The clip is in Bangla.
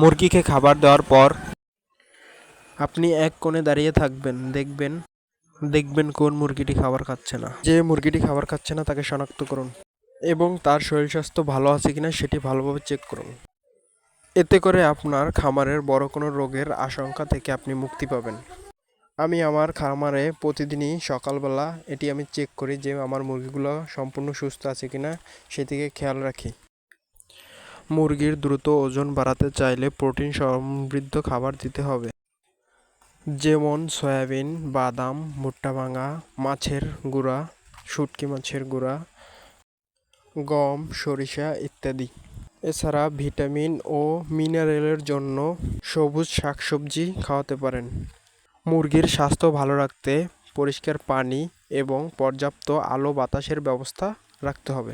মুরগিকে খাবার দেওয়ার পর আপনি এক কোণে দাঁড়িয়ে থাকবেন, দেখবেন দেখবেন কোন মুরগিটি খাবার খাচ্ছে না। যে মুরগিটি খাবার খাচ্ছে না, তাকে শনাক্ত করুন এবং তার শরীর স্বাস্থ্য ভালো আছে কিনা সেটি ভালোভাবে চেক করুন। এতে করে আপনার খামারের বড় কোনো রোগের আশঙ্কা থেকে আপনি মুক্তি পাবেন। আমি আমার খামারে প্রতিদিনই সকালবেলা এটি আমি চেক করি যে আমার মুরগিগুলো সম্পূর্ণ সুস্থ আছে কিনা, সেদিকে খেয়াল রাখি। মুরগির দ্রুত ওজন বাড়াতে চাইলে প্রোটিন সমৃদ্ধ খাবার দিতে হবে। যেমন সয়াবিন, বাদাম, ভুট্টা ভাঙা, মাছের গুঁড়া, শুটকি মাছের গুঁড়া, গম, সরিষা ইত্যাদি। এছাড়া ভিটামিন ও মিনারেলের জন্য সবুজ শাকসবজি খাওয়াতে পারেন। মুরগির স্বাস্থ্য ভালো রাখতে পরিষ্কার পানি এবং পর্যাপ্ত আলো বাতাসের ব্যবস্থা রাখতে হবে।